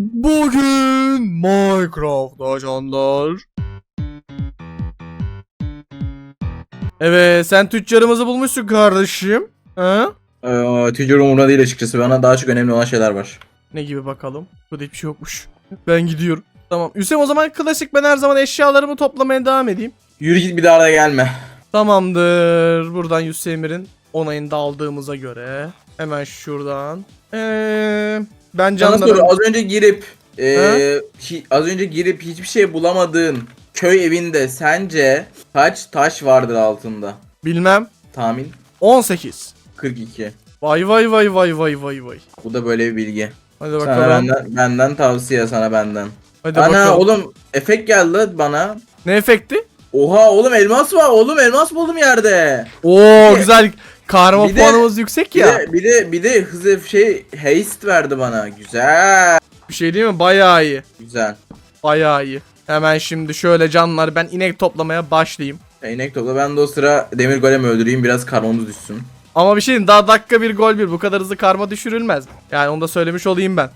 Bugün Minecraft ajanlar. Evet sen tüccarımızı bulmuşsun kardeşim. Ha? Ee, tüccar umurumda değil açıkçası. Bana daha çok önemli olan şeyler var. Ne gibi bakalım? Burada hiçbir şey yokmuş. Ben gidiyorum. Tamam. Hüseyin o zaman klasik ben her zaman eşyalarımı toplamaya devam edeyim. Yürü git bir daha da gelme. Tamamdır. Buradan Hüseyin'in onayını da aldığımıza göre. Hemen şuradan. Eee ben Sana soru az önce girip e, hi- az önce girip hiçbir şey bulamadığın köy evinde sence kaç taş vardır altında? Bilmem. Tahmin 18. 42. Vay vay vay vay vay vay vay. Bu da böyle bir bilgi. Hadi Sana bakalım. benden, benden tavsiye sana benden. Hadi Ana bakalım. oğlum efekt geldi bana. Ne efekti? Oha oğlum elmas var. Oğlum elmas buldum yerde. Oo güzel. Karma Bir de- puanımız yüksek Bir ya. de bir de bir de hızlı şey haste verdi bana. Güzel. Bir şey değil mi? Bayağı iyi. Güzel. Bayağı iyi. Hemen şimdi şöyle canlar ben inek toplamaya başlayayım. İnek topla ben de o sıra demir golem öldüreyim biraz karmamız düşsün. Ama bir şey diyeyim daha dakika bir gol bir bu kadar hızlı karma düşürülmez. Yani onu da söylemiş olayım ben.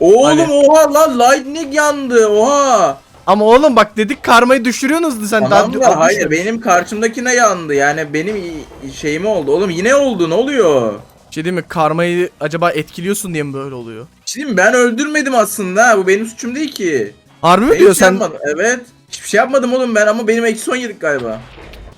Oğlum Hani- oha lan lightning yandı oha. Ama oğlum bak dedik karmayı düşürüyorsunuz sen Tamam daha da hayır düşmemiş. benim karşımdakine yandı yani benim i- şeyim oldu. Oğlum yine oldu ne oluyor? Şey değil mi? Karmayı acaba etkiliyorsun diye mi böyle oluyor? Şimdi ben öldürmedim aslında bu benim suçum değil ki. Harbi mi diyor şey sen? yapmadım. Evet. Hiçbir şey yapmadım oğlum ben ama benim eksi 10 yedik galiba.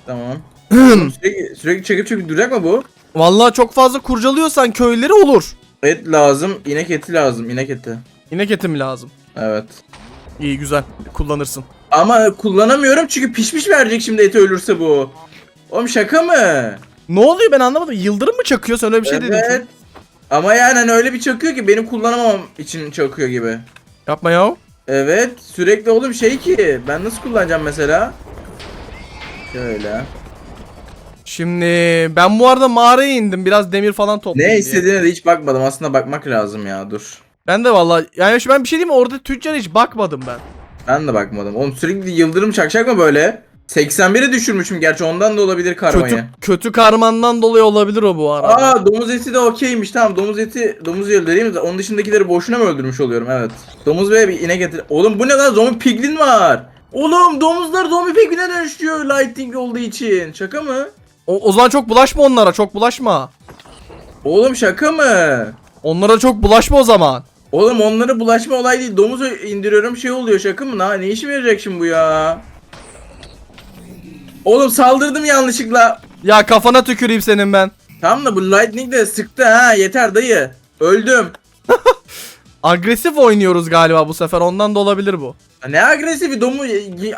Tamam. sürekli, sürekli çekip çekip duracak mı bu? Vallahi çok fazla kurcalıyorsan köyleri olur. Et lazım, inek eti lazım, inek eti. İnek etim lazım. Evet. İyi güzel. Kullanırsın. Ama kullanamıyorum çünkü pişmiş verecek şimdi eti ölürse bu. Oğlum şaka mı? Ne oluyor ben anlamadım. Yıldırım mı çakıyor? Sen öyle bir şey dedin evet. Ama yani hani öyle bir çakıyor ki benim kullanamam için çakıyor gibi. Yapma ya. Evet sürekli oğlum şey ki ben nasıl kullanacağım mesela? Şöyle. Şimdi ben bu arada mağaraya indim. Biraz demir falan toplayayım Ne diye. istediğine de hiç bakmadım aslında bakmak lazım ya dur. Ben de vallahi yani şu ben bir şey diyeyim mi? Orada tüccar hiç bakmadım ben. Ben de bakmadım. Oğlum sürekli yıldırım çakacak mı böyle? 81'e düşürmüşüm gerçi ondan da olabilir karmayı. Kötü kötü karmandan dolayı olabilir o bu arada. Aa domuz eti de okeymiş tamam domuz eti domuz öldüreyim de onun dışındakileri boşuna mı öldürmüş oluyorum evet. Domuz ve bir inek eti. Oğlum bu ne lan zombi piglin var. Oğlum domuzlar zombi pigline dönüşüyor lighting olduğu için. Şaka mı? O, o zaman çok bulaşma onlara. Çok bulaşma. Oğlum şaka mı? Onlara çok bulaşma o zaman. Oğlum onlara bulaşma olay değil. Domuz indiriyorum şey oluyor şaka mı? Na, ne işime yarayacak şimdi bu ya? Oğlum saldırdım yanlışlıkla. Ya kafana tüküreyim senin ben. Tamam da bu lightning de sıktı ha yeter dayı. Öldüm. Agresif oynuyoruz galiba bu sefer. Ondan da olabilir bu. Ya Ne agresifi domuz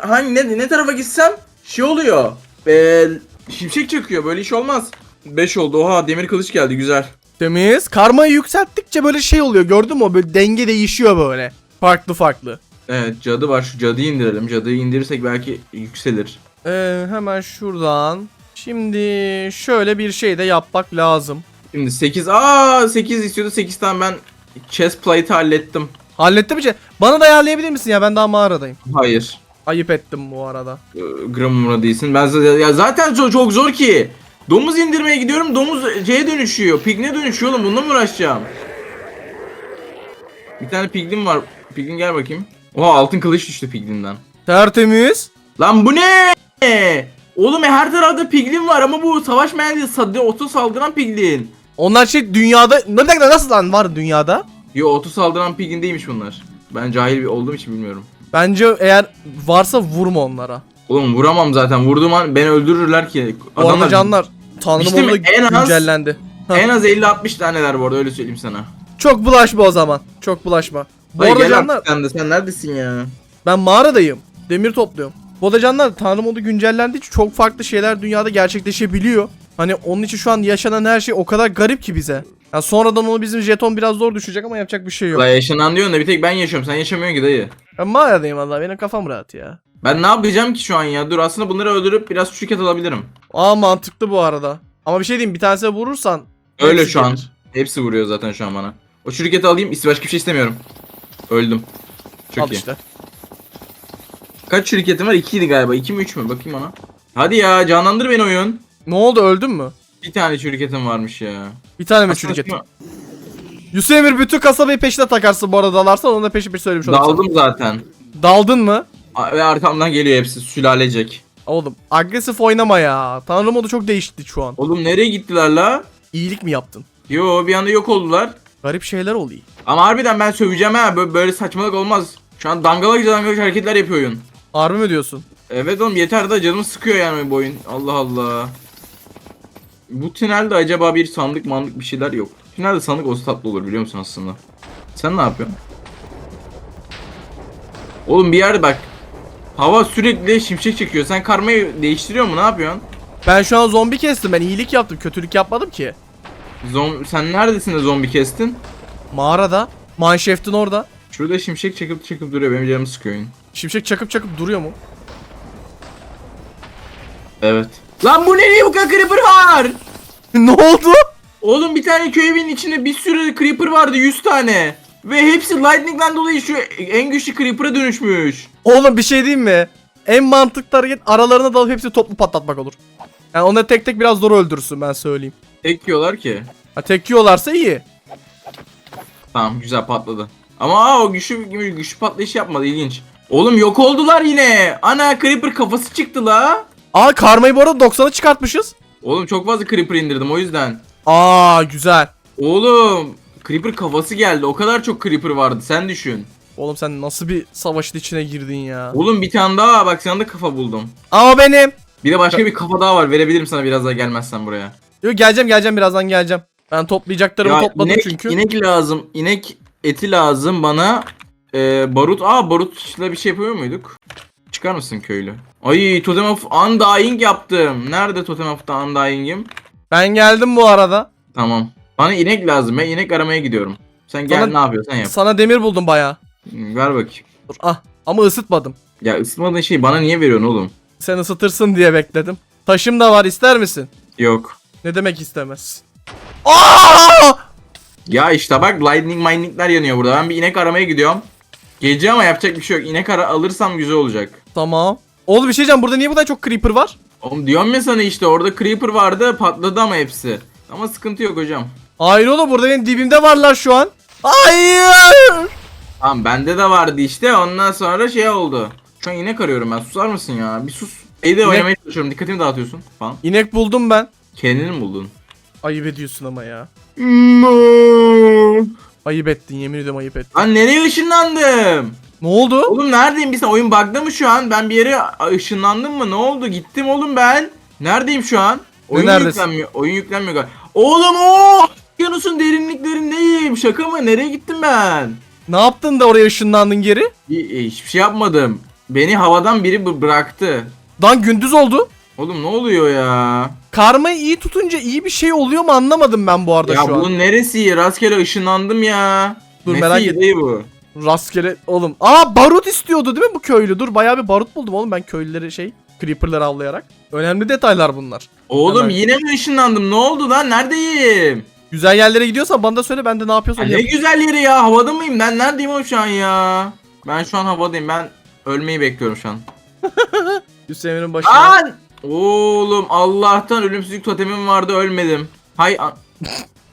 hangi ne, ne tarafa gitsem şey oluyor. Ee, şimşek çakıyor böyle iş olmaz. 5 oldu oha demir kılıç geldi güzel. Temiz. Karmayı yükselttikçe böyle şey oluyor. Gördün mü? Böyle denge değişiyor böyle. Farklı farklı. Evet cadı var şu cadıyı indirelim. Cadıyı indirirsek belki yükselir. Ee, hemen şuradan. Şimdi şöyle bir şey de yapmak lazım. Şimdi 8 aa 8 istiyordu 8 tane ben chest plate hallettim. Hallettim şey. Bana da ayarlayabilir misin ya? Ben daha mağaradayım. Hayır. Ayıp ettim bu arada. Ee, Gram umurumda değilsin. Ben zaten, ya zaten çok, çok zor ki. Domuz indirmeye gidiyorum. Domuz şeye dönüşüyor. Pigne dönüşüyor oğlum. Bununla mı uğraşacağım? Bir tane piglin var. Piglin gel bakayım. Oha altın kılıç düştü piglinden. Tertemiz. Lan bu ne? Oğlum her tarafta piglin var ama bu savaşmayan değil. Sadı oto saldıran piglin. Onlar şey dünyada... Ne dakika nasıl lan var dünyada? Yo oto saldıran piglin değilmiş bunlar. Ben cahil bir olduğum için bilmiyorum. Bence eğer varsa vurma onlara. Oğlum vuramam zaten. Vurduğum an beni öldürürler ki. Arada canlar. Tanrım İşte orada En az- güncellendi. En az 50-60 taneler bu arada öyle söyleyeyim sana. Çok bulaşma o zaman. Çok bulaşma. Bu Dayı arada canlar sen de sen neredesin ya? ben mağaradayım. Demir topluyorum. Bu arada canlar Tanrı modu güncellendiği için çok farklı şeyler dünyada gerçekleşebiliyor. Hani onun için şu an yaşanan her şey o kadar garip ki bize. Yani sonradan onu bizim jeton biraz zor düşecek ama yapacak bir şey yok. La yaşanan diyorsun da bir tek ben yaşıyorum sen yaşamıyorsun ki dayı. Ben mağaradayım valla benim kafam rahat ya. Ben ne yapacağım ki şu an ya? Dur aslında bunları öldürüp biraz şirket alabilirim. Aa mantıklı bu arada. Ama bir şey diyeyim bir tanesine vurursan. Öyle hepsi şu an. gelir. Hepsi vuruyor zaten şu an bana. O şirketi alayım başka bir şey istemiyorum. Öldüm. Çok Al iyi. işte. Kaç şirketim var? 2 idi galiba. 2 mi 3 mü? Bakayım ona. Hadi ya canlandır beni oyun. Ne oldu öldün mü? Bir tane şirketim varmış ya. Bir tane mi Aslında ettin? şunu- Yusuf Emir bütün kasabayı peşine takarsın bu arada dalarsan onu da peşi peşi söylemiş olayım. Daldım zaten. Daldın mı? A- Ve arkamdan geliyor hepsi sülalecek. Oğlum agresif oynama ya. Tanrı modu çok değişti şu an. Oğlum nereye gittiler la? İyilik mi yaptın? Yo bir anda yok oldular. Garip şeyler oluyor. Ama harbiden ben söveceğim ha. Böyle, böyle saçmalık olmaz. Şu an dangalak dangalak hareketler yapıyor oyun. Harbi mi diyorsun? Evet oğlum yeter de canımı sıkıyor yani bu oyun. Allah Allah. Bu tünelde acaba bir sandık mandık bir şeyler yok. Tünelde sandık olsa tatlı olur biliyor musun aslında? Sen ne yapıyorsun? Oğlum bir yerde bak. Hava sürekli şimşek çekiyor. Sen karmayı değiştiriyor mu? Ne yapıyorsun? Ben şu an zombi kestim. Ben iyilik yaptım. Kötülük yapmadım ki. Zom sen neredesin de zombi kestin? Mağarada. Mineshaft'ın orada. Şurada şimşek çekip çekip duruyor. Benim canımı sıkıyor oyun. Şimşek çakıp çakıp duruyor mu? Evet. Lan bu ne diye bu kadar creeper var? ne oldu? Oğlum bir tane köy evinin içinde bir sürü creeper vardı 100 tane. Ve hepsi lightning'den dolayı şu en güçlü creeper'a dönüşmüş. Oğlum bir şey diyeyim mi? En mantıklı hareket aralarına dalıp hepsini toplu patlatmak olur. Yani onları tek tek biraz zor öldürürsün ben söyleyeyim. Tek yiyorlar ki. Ha tek yiyorlarsa iyi. Tamam güzel patladı. Ama aa, o güçlü, güçlü patlayış yapmadı ilginç. Oğlum yok oldular yine. Ana creeper kafası çıktı la. Aa karmayı bu arada 90'a çıkartmışız. Oğlum çok fazla creeper indirdim o yüzden. Aa güzel. Oğlum creeper kafası geldi. O kadar çok creeper vardı sen düşün. Oğlum sen nasıl bir savaşın içine girdin ya. Oğlum bir tane daha bak sen de kafa buldum. Ama benim. Bir de başka bir kafa daha var. Verebilirim sana biraz daha gelmezsen buraya. Yok geleceğim geleceğim birazdan geleceğim. Ben toplayacaklarımı Ya topladım inek, çünkü. inek lazım. İnek eti lazım bana. Ee, barut. Aa barutla bir şey yapıyor muyduk? Çıkar mısın köylü? Ay Totem of Undying yaptım. Nerede Totem of the Undying'im? Ben geldim bu arada. Tamam. Bana inek lazım. Ben inek aramaya gidiyorum. Sen gel Sana- ne yapıyorsan yap. Sana demir buldum bayağı. Hmm, Ver bakayım. Dur ah. Ama ısıtmadım. Ya ısıtmadığın şeyi bana niye veriyorsun oğlum? Sen ısıtırsın diye bekledim. Taşım da var ister misin? Yok. Ne demek istemez? Aa! Ya işte bak lightning miningler yanıyor burada. Ben bir inek aramaya gidiyorum. Gece ama yapacak bir şey yok. İnek ara alırsam güzel olacak. Tamam. Oğlum bir şey diyeceğim burada niye bu kadar çok creeper var? Oğlum diyorum ya sana işte orada creeper vardı patladı ama hepsi. Ama sıkıntı yok hocam. Hayır oğlum burada benim dibimde varlar şu an. Hayır. Tamam bende de vardı işte ondan sonra şey oldu. Şu an inek arıyorum ben susar mısın ya bir sus. Evde oynamaya çalışıyorum dikkatimi dağıtıyorsun falan. İnek buldum ben. Kendini mi buldun? Ayıp ediyorsun ama ya. No. Ayıp ettin yemin ediyorum ayıp ettin. Lan nereye ışınlandım? Ne oldu? Oğlum neredeyim bir sen oyun bug'da mı şu an? Ben bir yere ışınlandım mı? Ne oldu? Gittim oğlum ben. Neredeyim şu an? Oyun neredesin? yüklenmiyor. Oyun yüklenmiyor. Oğlum o! Yanus'un derinliklerindeyim. Şaka mı? Nereye gittim ben? Ne yaptın da oraya ışınlandın geri? E, Hiçbir şey yapmadım. Beni havadan biri bı- bıraktı. Lan gündüz oldu. Oğlum ne oluyor ya? Karmayı iyi tutunca iyi bir şey oluyor mu anlamadım ben bu arada ya şu an. bunun neresi? Rastgele ışınlandım ya. Dur, Nesi merak iyi et- değil bu. Rastgele oğlum. Aa barut istiyordu değil mi bu köylü? Dur bayağı bir barut buldum oğlum ben köylüleri şey creeper'ları avlayarak. Önemli detaylar bunlar. Oğlum Hemen. yine mi ışınlandım? Ne oldu lan? Neredeyim? Güzel yerlere gidiyorsan bana da söyle ben de ne yapıyorsam Ya ne güzel yeri ya. Havada mıyım? Ben neredeyim oğlum şu an ya? Ben şu an havadayım. Ben ölmeyi bekliyorum şu an. Hüseyin'in başına. Lan! Oğlum Allah'tan ölümsüzlük totemim vardı ölmedim. Hay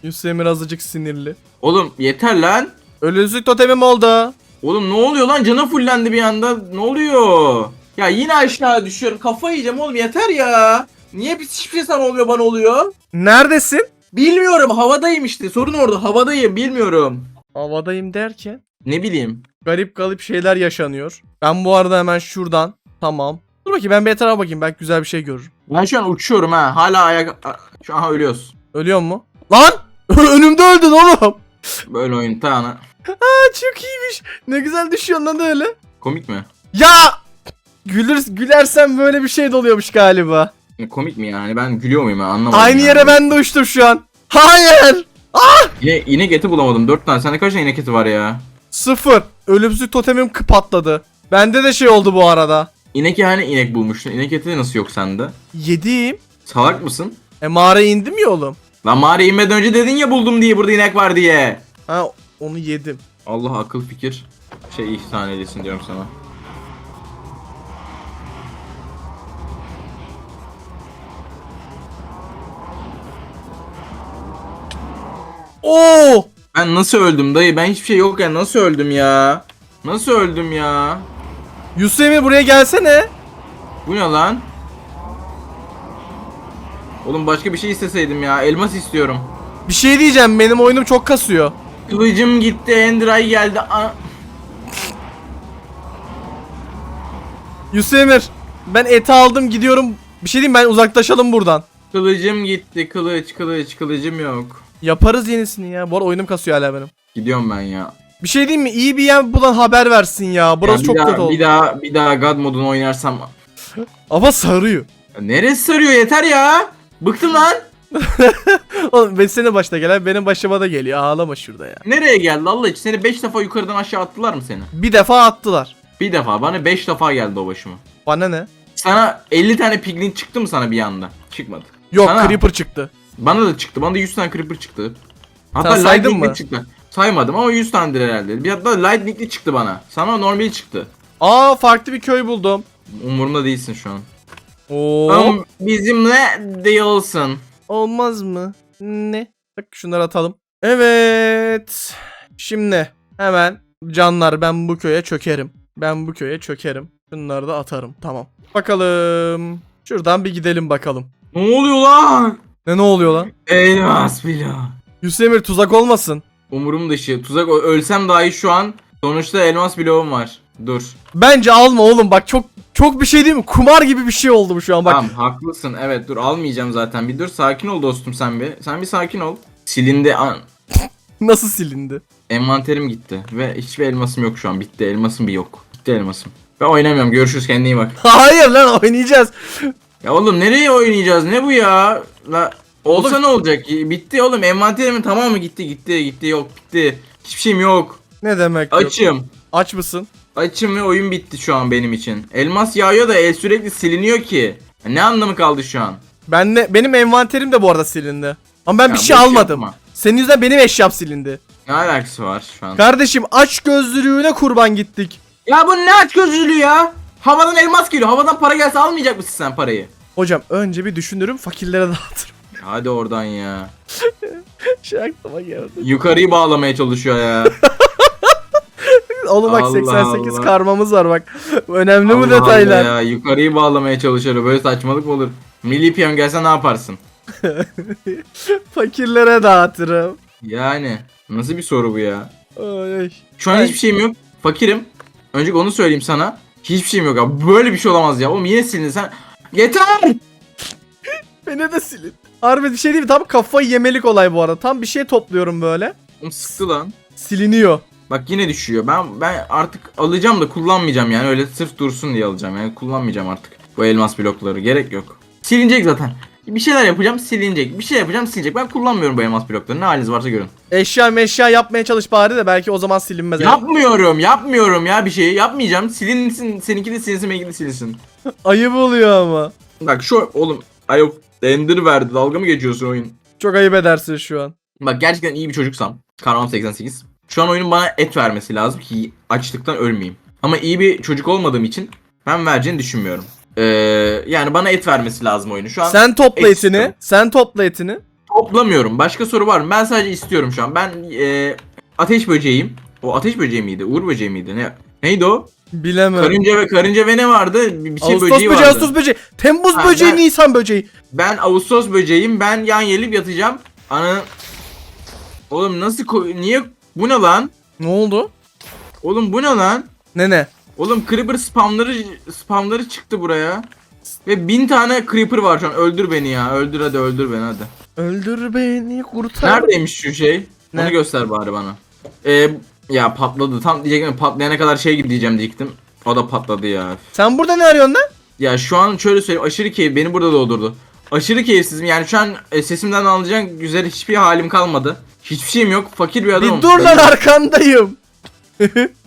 Hüseyin azıcık sinirli. Oğlum yeter lan. Ölümsüzlük totemim oldu. Oğlum ne oluyor lan? Canım fullendi bir anda. Ne oluyor? Ya yine aşağı düşüyorum. Kafa yiyeceğim oğlum yeter ya. Niye biz hiçbir şey sana olmuyor bana oluyor? Neredesin? Bilmiyorum havadayım işte. Sorun orada havadayım bilmiyorum. Havadayım derken. Ne bileyim. Garip garip şeyler yaşanıyor. Ben bu arada hemen şuradan. Tamam. Dur bakayım ben bir etrafa bakayım belki güzel bir şey görürüm. Ben şu an uçuyorum ha. Hala ayak... Şu an ölüyoruz. Ölüyor mu? Lan! Önümde öldün oğlum. Böyle oyun tane. Aa, çok iyiymiş. Ne güzel düşüyorsun lan öyle. Komik mi? Ya! Gülür, gülersen böyle bir şey de oluyormuş galiba. Komik mi yani? Ben gülüyor muyum ben anlamadım. Aynı yani. yere ben de uçtum şu an. Hayır! Yine inek eti bulamadım. 4 tane. Sende kaç tane inek eti var ya? Sıfır. Ölümsüzlük totemim patladı. Bende de şey oldu bu arada. İnek hani inek bulmuştun. İnek eti nasıl yok sende? Yedim. Salak mısın? E mağaraya indim ya oğlum. Lan mağaraya inmeden önce dedin ya buldum diye burada inek var diye. Ha onu yedim. Allah akıl fikir şey ihsan edesin diyorum sana. Oo! Ben nasıl öldüm dayı? Ben hiçbir şey yok ya. Nasıl öldüm ya? Nasıl öldüm ya? Yusuf Emir buraya gelsene. Bu ne lan? Oğlum başka bir şey isteseydim ya. Elmas istiyorum. Bir şey diyeceğim benim oyunum çok kasıyor. Kılıcım gitti. Enderay geldi. A- Yusuf Emir ben eti aldım gidiyorum. Bir şey diyeyim ben uzaklaşalım buradan. Kılıcım gitti. Kılıç kılıç kılıcım yok. Yaparız yenisini ya. Bu arada oyunum kasıyor hala benim. Gidiyorum ben ya. Bir şey diyeyim mi? İyi bir yer bulan haber versin ya. Burası Ya çok daha, kötü oldu. Bir daha bir daha God modunu oynarsam Ama sarıyor. Ya Neresi sarıyor yeter ya. Bıktım lan. Oğlum ben senin başına gelen benim başıma da geliyor. Ağlama şurada ya. Nereye geldi Allah için? Seni 5 defa yukarıdan aşağı attılar mı seni? Bir defa attılar. Bir defa. Bana 5 defa geldi o başıma. Bana ne? Sana 50 tane piglin çıktı mı sana bir anda? Çıkmadı. Yok Sana- Creeper çıktı. Bana da çıktı. Bana da 100 tane creeper çıktı. Hatta Sen saydın mı? çıktı. Saymadım ama 100 tanedir herhalde. Bir hatta lightning'li çıktı bana. Sana normal çıktı. Aa farklı bir köy buldum. Umurumda değilsin şu an. Oo. Ama bizimle değilsin. Olmaz mı? Ne? Bak şunları atalım. Evet. Şimdi hemen canlar ben bu köye çökerim. Ben bu köye çökerim. Şunları da atarım. Tamam. Bakalım. Şuradan bir gidelim bakalım. Ne oluyor lan? Ne ne oluyor lan? Elmas bila. Yusuf Emir tuzak olmasın. Umurum dışı. Tuzak ö- ölsem dahi şu an sonuçta elmas bloğum var. Dur. Bence alma oğlum bak çok çok bir şey değil mi? Kumar gibi bir şey oldu bu şu an bak. Tamam haklısın. Evet dur almayacağım zaten. Bir dur sakin ol dostum sen bir. Sen bir sakin ol. Silindi. An Nasıl silindi? Envanterim gitti. Ve hiçbir elmasım yok şu an. Bitti. Elmasım bir yok. Bitti elmasım. Ben oynamıyorum. Görüşürüz. Kendine iyi bak. Hayır lan oynayacağız. Ya oğlum nereye oynayacağız? Ne bu ya? La olsa Oğlum- ne olacak? Bitti oğlum. Envanterimin tamamı gitti. Gitti. Gitti. Yok. Bitti. Hiçbir şeyim yok. Ne demek yok? Açım. Aç mısın? Açım ve oyun bitti şu an benim için. Elmas yağıyor da el sürekli siliniyor ki. Ne anlamı kaldı şu an? Ben de, benim envanterim de bu arada silindi. Ama ben Ya bir şey almadım. yapma. Senin yüzünden benim eşyam silindi. Ne alakası var şu an? Kardeşim aç gözlülüğüne kurban gittik. Ya bu ne aç gözlülüğü ya? Havadan elmas geliyor. Havadan para gelse almayacak mısın sen parayı? Hocam önce bir düşünürüm fakirlere dağıtırım. Hadi oradan ya. şey aklıma geldi. Yukarıyı bağlamaya çalışıyor ya. Oğlum bak Allah 88 Allah. karmamız var bak. Önemli bu Allah detaylar. Allah ya. Yukarıyı bağlamaya çalışıyor. Böyle saçmalık mı olur? Milli piyon gelse ne yaparsın? Fakirlere dağıtırım. Yani. Nasıl bir soru bu ya? Ay, ay. Şu an Ay. hiçbir şeyim yok. Fakirim. Önce onu söyleyeyim sana. Hiçbir şeyim yok ya. Böyle bir şey olamaz ya. Oğlum yine silindin sen. Yeter! Beni de silin. Harbi bir şey değil mi? Tam kafayı yemelik olay bu arada. Tam bir şey topluyorum böyle. Oğlum sıktı lan. Siliniyor. Bak yine düşüyor. Ben ben artık alacağım da kullanmayacağım yani öyle sırf dursun diye alacağım. Yani kullanmayacağım artık bu elmas blokları. Gerek yok. Silinecek zaten. Bir şeyler yapacağım silinecek. Bir şey yapacağım silinecek. Ben kullanmıyorum bu elmas blokları. Ne haliniz varsa görün. Eşya meşya yapmaya çalış bari de belki o zaman silinmez. Yapmıyorum, yapmıyorum ya bir şey. Yapmayacağım. Silinsin, seninki de silinsin, benimki de silinsin. Ayıp oluyor ama. Bak şu oğlum ay yok Ender verdi. Dalga mı geçiyorsun oyun? Çok ayıp edersin şu an. Bak gerçekten iyi bir çocuksam. Karnım 88. Şu an oyunun bana et vermesi lazım ki açlıktan ölmeyeyim. Ama iyi bir çocuk olmadığım için ben vereceğini düşünmüyorum. Ee, yani bana et vermesi lazım oyunu. Şu an Sen topla et etini. istiyorum. Sen topla etini. toplamıyorum. Başka soru var mı? Ben sadece istiyorum şu an. Ben e, ateş böceğiyim. O ateş böceği miydi? Uğur böceği miydi? Ne? Neydi o? Bilemem. Karınca ve karınca ve ne vardı? Bir bir şey Ağustos böceği böceği, vardı. Ağustos böceği. Temmuz Ha, böceği, ben- Nisan böceği. Ben Ağustos böceğim. Ben yan gelip yatacağım. Ana Oğlum nasıl ko- niye bu ne lan? Ne oldu? Oğlum bu ne lan? Ne ne? Oğlum Creeper spamları spamları çıktı buraya. Ve bin tane Creeper var şu an. Öldür beni ya. Öldür hadi öldür beni hadi. Öldür beni kurtar. Neredeymiş şu şey? Ne? Onu göster bari bana. Ee, ya patladı. Tam diyecektim patlayana kadar şey diyeceğim diyecektim. O da patladı ya. Sen burada ne arıyorsun lan? Ya şu an şöyle söyleyeyim aşırı keyif beni burada doldurdu. Aşırı keyifsizim yani şu an e, sesimden anlayacak güzel hiçbir halim kalmadı. Hiçbir şeyim yok. Fakir bir adamım. Bir dur lan arkandayım.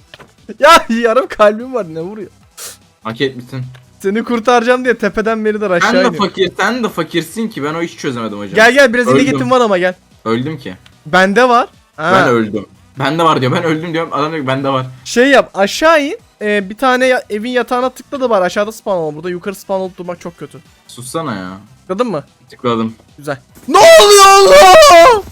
ya yarım kalbim var ne vuruyor? Hak etmişsin. Seni kurtaracağım diye tepeden beni de Sen aşağı de iniyor. fakir, sen de fakirsin ki ben o işi çözemedim hocam. Gel gel biraz Öldüm. illegitim var ama gel. Öldüm ki. Bende var. Ha. Ben öldüm. Bende var diyor. Ben öldüm diyorum. Adam diyor ki bende var. Şey yap aşağı in. Ee, bir tane ya- evin yatağına tıkla da var aşağıda spawn ol. Burada yukarı spawn olup durmak çok kötü. Sussana ya. Tıkladın mı? Tıkladım. Güzel. Ne oluyor Allah?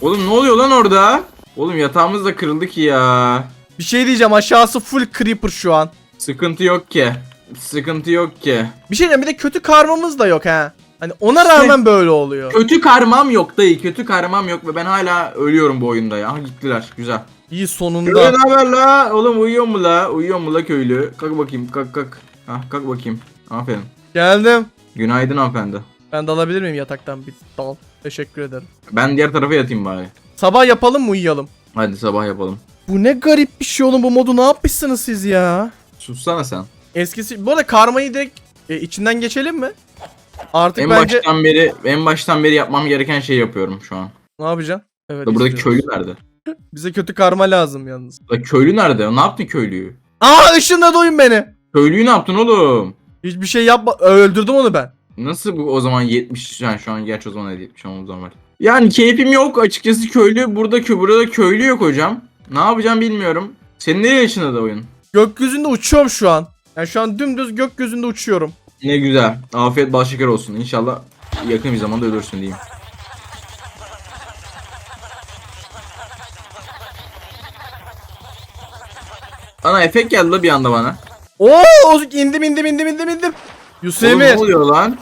Oğlum ne oluyor lan orada? Oğlum yatağımız da kırıldı ki ya. Bir şey diyeceğim aşağısı full creeper şu an. Sıkıntı yok ki. Sıkıntı yok ki. Bir şey diyeceğim bir de kötü karmamız da yok ha. Hani ona rağmen böyle oluyor. Kötü karmam yok dayı. Kötü karmam yok ve ben hala ölüyorum bu oyunda ya. Gittiler. Güzel. İyi Köylü sonunda. ne haber la? Oğlum uyuyor mu la? Uyuyor mu la köylü? Kalk bakayım kalk kalk. Hah kalk bakayım. Aferin. Geldim. Günaydın hanımefendi. Ben de alabilir miyim yataktan bir dal? Teşekkür ederim. Ben diğer tarafa yatayım bari. Sabah yapalım mı uyuyalım? Hadi sabah yapalım. Bu ne garip bir şey oğlum bu modu ne yapmışsınız siz ya? Sussana sen. Eskisi bu arada karmayı direkt e, içinden geçelim mi? Artık En bence baştan beri en baştan beri yapmam gereken şeyi yapıyorum şu an. ne yapacaksın? Evet. Da buradaki istiyorum. köylü nerede? Bize kötü karma lazım yalnız. La köylü nerede? Ne yaptın köylüyü? Aa ışınladı oyun beni. Köylüyü ne yaptın oğlum? Hiçbir şey yapma. Öldürdüm onu ben. Nasıl bu o zaman 70 yani şu an gerçi o zaman 70 ama o zaman var. Yani keyfim yok açıkçası köylü burada kö burada köylü yok hocam. Ne yapacağım bilmiyorum. Senin nereye yaşında da oyun? Gökyüzünde uçuyorum şu an. Yani şu an dümdüz gökyüzünde uçuyorum. Ne güzel. Afiyet bal şeker olsun. İnşallah yakın bir zamanda ölürsün diyeyim. Ana efekt geldi la bir anda bana. Oo indim indim indim indim indim. Yusuf Oğlum ne Emir. oluyor lan?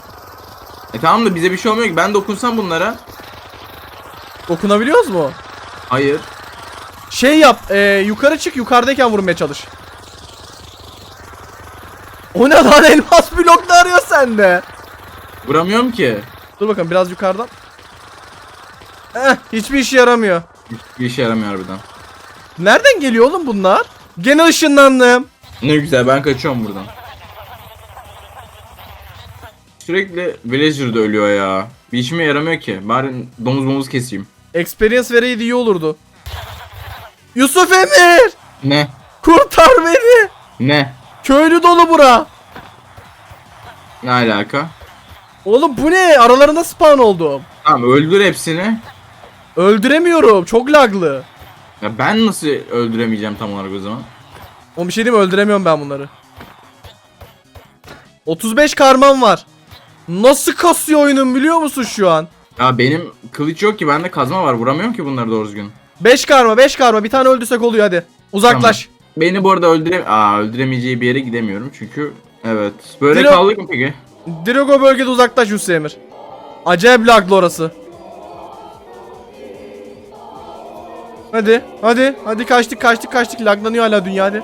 E tamam da bize bir şey olmuyor ki. Ben dokunsam bunlara. Dokunabiliyoruz mu? Hayır. Şey yap. E, yukarı çık yukarıdayken vurmaya çalış. O ne lan elmas blok da arıyor sende. Vuramıyorum ki. Dur bakalım biraz yukarıdan. Eh hiçbir işe yaramıyor. Hiçbir işe yaramıyor harbiden. Nereden geliyor oğlum bunlar? Gene ışınlandım. Ne güzel ben kaçıyorum buradan. Sürekli villager de ölüyor ya. Bir işime yaramıyor ki. Bari domuz domuz keseyim. Experience vereydi iyi olurdu. Yusuf Emir! Ne? Kurtar beni! Ne? Köylü dolu bura. Ne alaka? Oğlum bu ne? Aralarında spawn oldum. Tamam öldür hepsini. Öldüremiyorum. Çok laglı. Ya ben nasıl öldüremeyeceğim tam olarak o zaman? Oğlum bir şey diyeyim mi? Öldüremiyorum ben bunları. 35 karmam var. Nasıl kasıyor oyunun biliyor musun şu an? Ya benim kılıç yok ki bende kazma var. Vuramıyorum ki bunları doğru düzgün. 5 karma 5 karma bir tane öldürsek oluyor hadi. Uzaklaş. Beni bu arada öldüre Aa, öldüremeyeceği bir yere gidemiyorum çünkü evet. Böyle Dilo- kaldık mı peki? Drago bölgede uzaklaş Yusuf Emir. Acayip laglı orası. Hadi hadi hadi kaçtık kaçtık kaçtık laglanıyor hala dünya hadi.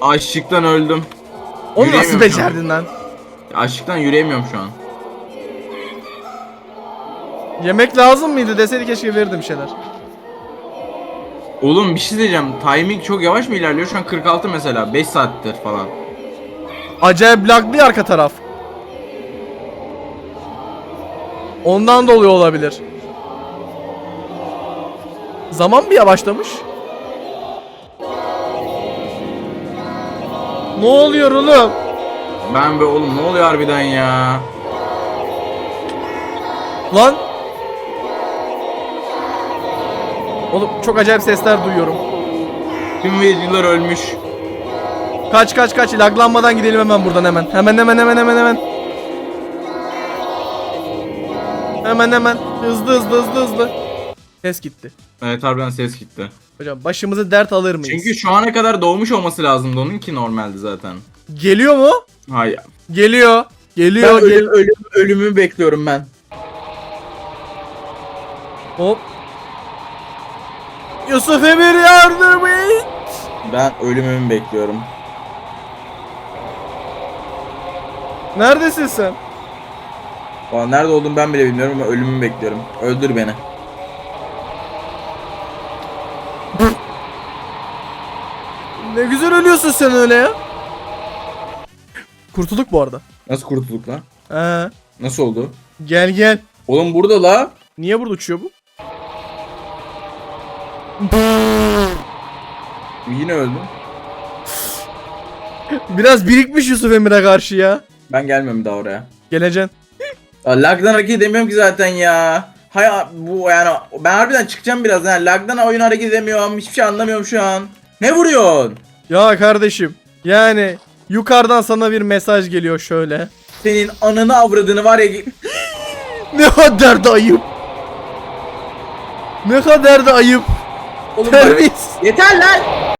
Açlıktan öldüm. Onu nasıl Yürüyemiyorum şu an. becerdin lan? Açlıktan yürüyemiyorum şu an. Yemek lazım mıydı deseydi keşke verirdim bir şeyler. Oğlum bir şey diyeceğim. Timing çok yavaş mı ilerliyor? Şu an 46 mesela. 5 saattir falan. Acayip laglı arka taraf. Ondan dolayı olabilir. Zaman bir yavaşlamış. Ne oluyor oğlum? Ben be oğlum ne oluyor harbiden ya? Lan. Oğlum çok acayip sesler duyuyorum. Tüm villager'lar ölmüş. Kaç kaç kaç laglanmadan gidelim hemen buradan hemen. Hemen hemen hemen hemen hemen. Hemen hemen. Hızlı hızlı hızlı hızlı. Ses gitti. Evet harbiden ses gitti. Hocam başımızı dert alır mıyız? Çünkü şu ana kadar doğmuş olması lazımdı onun ki normaldi zaten. Geliyor mu? Hayır. Geliyor. Ben Geliyor. gel- ölüm, ölüm, ölümümü bekliyorum ben. Hop. Yusuf Emir yardım et. Ben ölümümü bekliyorum. Neredesin sen? Aa, nerede olduğumu ben bile bilmiyorum ama ölümümü bekliyorum. Öldür beni. Ne güzel ölüyorsun sen öyle ya. Kurtulduk bu arada. Nasıl kurtulduk lan? Ee, Nasıl oldu? gel gel. Oğlum burada la. Niye burada uçuyor bu? Yine öldüm. Biraz birikmiş Yusuf Emir'e karşı ya. Ben gelmiyorum daha oraya. Geleceksin. Lagdan hareket edemiyorum ki zaten ya. Hay bu yani ben harbiden çıkacağım biraz yani lagdan oyun hareket edemiyorum. Hiçbir şey anlamıyorum şu an. Ne vuruyorsun? Ya kardeşim. Yani yukarıdan sana bir mesaj geliyor şöyle. Senin ananı avradını var ya. Ne kadar da ayıp. Ne kadar da ayıp. Oğlum bak. Terbiyesiz. Yeter lan.